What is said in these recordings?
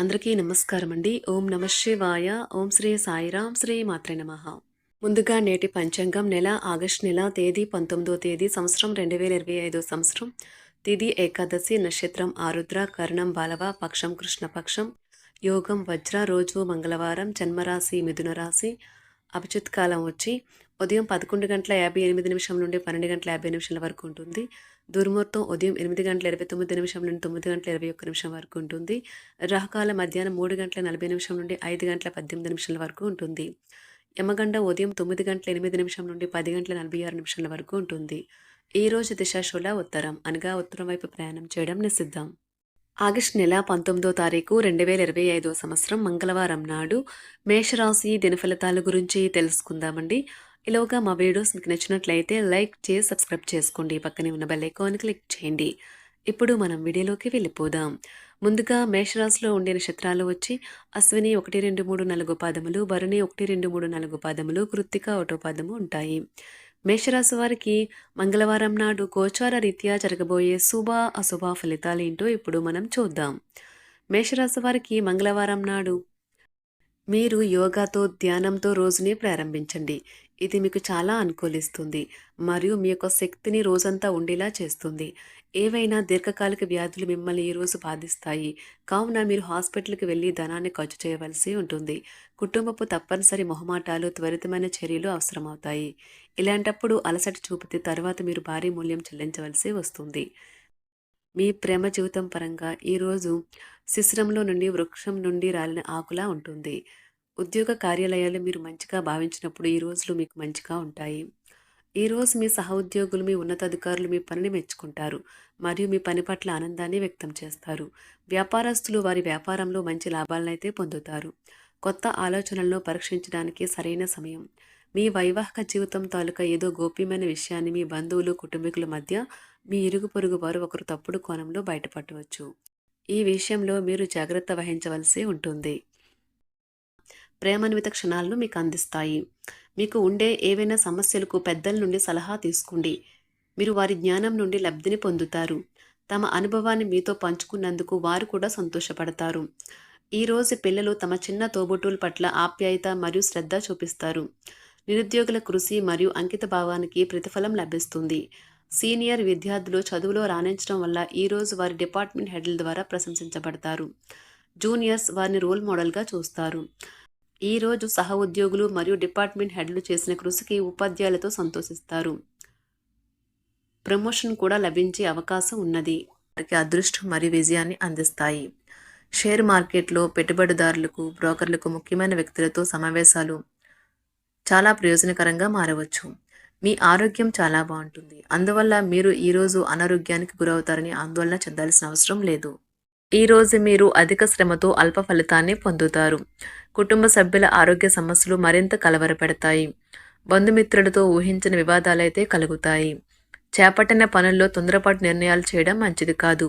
అందరికీ నమస్కారం అండి ఓం నమ శివాయ. ఓం శ్రీ సాయిరాం. శ్రీ మాత్రే నమ. ముందుగా నేటి పంచాంగం నెల ఆగస్టు నెల తేదీ పంతొమ్మిదో తేదీ సంవత్సరం రెండు వేల ఇరవై ఐదో సంవత్సరం. తిది ఏకాదశి నక్షత్రం ఆరుద్ర కర్ణం బాలవ పక్షం కృష్ణపక్షం యోగం వజ్ర రోజు మంగళవారం జన్మరాశి మిథున రాశి. అభిజిత్ కాలం వచ్చి ఉదయం పదకొండు గంటల యాభై ఎనిమిది నిమిషం నుండి పన్నెండు గంటల యాభై నిమిషాల వరకు ఉంటుంది. దుర్ముహూర్తం ఉదయం ఎనిమిది గంటల ఇరవై తొమ్మిది నిమిషం నుండి తొమ్మిది గంటల ఇరవై ఒక్క నిమిషం వరకు ఉంటుంది. రాహకాల మధ్యాహ్నం మూడు గంటల నలభై నిమిషం నుండి ఐదు గంటల పద్దెనిమిది నిమిషాల వరకు ఉంటుంది. యమగండ ఉదయం తొమ్మిది గంటల ఎనిమిది నిమిషం నుండి పది గంటల నలభై ఆరు నిమిషాల వరకు ఉంటుంది. ఈ రోజు దిశాశూల ఉత్తరం. అనగా ఉత్తరం వైపు ప్రయాణం చేయడం నిషిద్ధం. ఆగస్టు నెల పంతొమ్మిదో తారీఖు రెండు వేల ఇరవై ఐదో సంవత్సరం మంగళవారం నాడు మేషరాశి దినఫలితాల గురించి తెలుసుకుందామండి. ఇలాగా మా వీడియోస్ మీకు నచ్చినట్లయితే లైక్ చేసి సబ్స్క్రైబ్ చేసుకోండి. పక్కనే ఉన్న బెల్ ఐకాన్ క్లిక్ చేయండి. ఇప్పుడు మనం వీడియోలోకి వెళ్ళిపోదాం. ముందుగా మేషరాశిలో ఉండే నక్షత్రాలు వచ్చి అశ్విని ఒకటి రెండు మూడు నాలుగు పాదములు భరణి ఒకటి రెండు మూడు నాలుగు పాదములు కృత్తిక ఒకటో పాదము ఉంటాయి. మేషరాశి వారికి మంగళవారం నాడు గోచార రీత్యా జరగబోయే శుభ అశుభ ఫలితాలు ఏంటో ఇప్పుడు మనం చూద్దాం. మేషరాశి వారికి మంగళవారం నాడు మీరు యోగాతో ధ్యానంతో రోజుని ప్రారంభించండి. ఇది మీకు చాలా అనుకూలిస్తుంది మరియు మీ యొక్క శక్తిని రోజంతా ఉండేలా చేస్తుంది. ఏవైనా దీర్ఘకాలిక వ్యాధులు మిమ్మల్ని ఈరోజు బాధిస్తాయి. కావున మీరు హాస్పిటల్కి వెళ్ళి ధనాన్ని ఖర్చు చేయవలసి ఉంటుంది. కుటుంబపు తప్పనిసరి మొహమాటాలు త్వరితమైన చర్యలు అవసరమవుతాయి. ఇలాంటప్పుడు అలసట చూపితే తర్వాత మీరు భారీ మూల్యం చెల్లించవలసి వస్తుంది. మీ ప్రేమ జీవితం పరంగా ఈరోజు శిశిరంలో నుండి వృక్షం నుండి రాలిన ఆకులా ఉంటుంది. ఉద్యోగ కార్యాలయాలు మీరు మంచిగా భావించినప్పుడు ఈ రోజులు మీకు మంచిగా ఉంటాయి. ఈ రోజు మీ సహోద్యోగులు మీ ఉన్నతాధికారులు మీ పనిని మెచ్చుకుంటారు. మరియు మీ పని పట్ల ఆనందాన్ని వ్యక్తం చేస్తారు. వ్యాపారస్తులు వారి వ్యాపారంలో మంచి లాభాలనైతే పొందుతారు. కొత్త ఆలోచనలను పరీక్షించడానికి సరైన సమయం. మీ వైవాహిక జీవితం తాలూకా ఏదో గోప్యమైన విషయాన్ని మీ బంధువులు కుటుంబీకుల మధ్య మీ ఇరుగు పొరుగు వారు ఒకరు తప్పుడు కోణంలో బయటపడవచ్చు ఈ విషయంలో మీరు జాగ్రత్త వహించవలసి ఉంటుంది. ప్రేమన్విత క్షణాలను మీకు అందిస్తాయి. మీకు ఉండే ఏవైనా సమస్యలకు పెద్దల నుండి సలహా తీసుకోండి. మీరు వారి జ్ఞానం నుండి లబ్ధిని పొందుతారు. తమ అనుభవాన్ని మీతో పంచుకున్నందుకు వారు కూడా సంతోషపడతారు. ఈరోజు పిల్లలు తమ చిన్న తోబుట్టుల పట్ల ఆప్యాయత మరియు శ్రద్ధ చూపిస్తారు. నిరుద్యోగుల కృషి మరియు అంకిత భావానికి ప్రతిఫలం లభిస్తుంది. సీనియర్ విద్యార్థులు చదువులో రాణించడం వల్ల ఈరోజు వారి డిపార్ట్మెంట్ హెడ్ల ద్వారా ప్రశంసించబడతారు. జూనియర్స్ వారిని రోల్ మోడల్గా చూస్తారు. ఈరోజు సహ ఉద్యోగులు మరియు డిపార్ట్మెంట్ హెడ్లు చేసిన కృషికి ఉపాధ్యాయులతో సంతోషిస్తారు. ప్రమోషన్ కూడా లభించే అవకాశం ఉన్నది. వారికి అదృష్టం మరియు విజయాన్ని అందిస్తాయి. షేర్ మార్కెట్లో పెట్టుబడిదారులకు బ్రోకర్లకు ముఖ్యమైన వ్యక్తులతో సమావేశాలు చాలా ప్రయోజనకరంగా మారవచ్చు. మీ ఆరోగ్యం చాలా బాగుంటుంది. అందువల్ల మీరు ఈరోజు అనారోగ్యానికి గురవుతారని ఆందోళన చెందాల్సిన అవసరం లేదు. ఈరోజు మీరు అధిక శ్రమతో అల్ప ఫలితాన్ని పొందుతారు. కుటుంబ సభ్యుల ఆరోగ్య సమస్యలు మరింత కలవరపెడతాయి. బంధుమిత్రులతో ఊహించిన వివాదాలైతే కలుగుతాయి. చేపట్టిన పనుల్లో తొందరపాటు నిర్ణయాలు చేయడం మంచిది కాదు.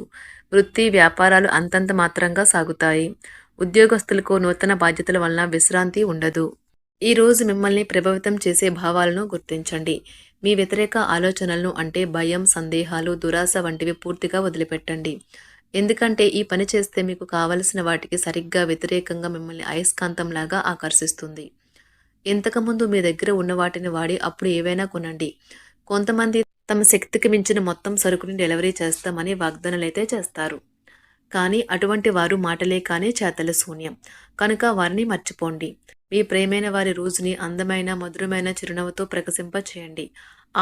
వృత్తి వ్యాపారాలు అంతంత మాత్రంగా సాగుతాయి. ఉద్యోగస్తులకు నూతన బాధ్యతల వలన విశ్రాంతి ఉండదు. ఈ రోజు మిమ్మల్ని ప్రభావితం చేసే భావాలను గుర్తించండి. మీ వ్యతిరేక ఆలోచనలను అంటే భయం సందేహాలు దురాశ వంటివి పూర్తిగా వదిలిపెట్టండి. ఎందుకంటే ఈ పని చేస్తే మీకు కావలసిన వాటికి సరిగ్గా వ్యతిరేకంగా మిమ్మల్ని అయస్కాంతంలాగా ఆకర్షిస్తుంది. ఇంతకుముందు మీ దగ్గర ఉన్న వాటిని వాడి అప్పుడు ఏవైనా కొనండి. కొంతమంది తమ శక్తికి మించిన మొత్తం సరుకుని డెలివరీ చేస్తామని వాగ్దానాలైతే చేస్తారు. కానీ అటువంటి వారు మాటలే కానీ చేతల శూన్యం. కనుక వారిని మర్చిపోండి. మీ ప్రేమైన వారి రోజుని అందమైన మధురమైన చిరునవ్వుతో ప్రకసింప చేయండి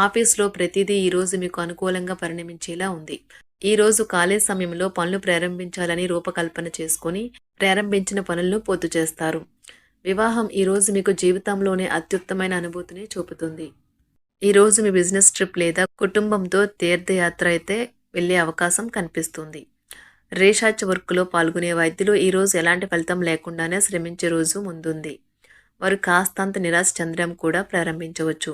ఆఫీస్లో ప్రతిదీ ఈరోజు మీకు అనుకూలంగా పరిణమించేలా ఉంది. ఈ రోజు ఖాళీ సమయంలో పనులు ప్రారంభించాలని రూపకల్పన చేసుకుని ప్రారంభించిన పనులను పూర్తి చేస్తారు. వివాహం ఈ రోజు మీకు జీవితంలోనే అత్యుత్తమైన అనుభూతిని చూపుతుంది. ఈరోజు మీ బిజినెస్ ట్రిప్ లేదా కుటుంబంతో తీర్థయాత్ర అయితే వెళ్ళే అవకాశం కనిపిస్తుంది. రీసెర్చ్ వర్క్లో పాల్గొనే వైద్యులు ఈరోజు ఎలాంటి ఫలితం లేకుండానే శ్రమించే రోజు ముందుంది. వారు కాస్తంత నిరాశ చెందడం కూడా ప్రారంభించవచ్చు.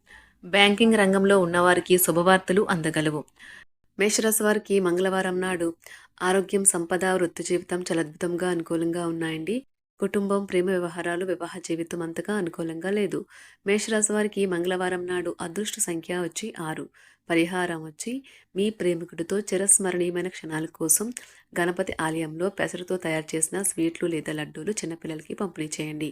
బ్యాంకింగ్ రంగంలో ఉన్నవారికి శుభవార్తలు అందగలవు. మేషరాశి వారికి మంగళవారం నాడు ఆరోగ్యం సంపద వృత్తి జీవితం చాలా అద్భుతంగా అనుకూలంగా ఉన్నాయండి. కుటుంబం ప్రేమ వ్యవహారాలు వివాహ జీవితం అంతగా అనుకూలంగా లేదు. మేషరాశి వారికి మంగళవారం నాడు అదృష్ట సంఖ్య వచ్చి ఆరు. పరిహారం వచ్చి మీ ప్రేమికుడితో చిరస్మరణీయమైన క్షణాల కోసం గణపతి ఆలయంలో పెసరతో తయారు చేసిన స్వీట్లు లేదా లడ్డూలు చిన్నపిల్లలకి పంపిణీ చేయండి.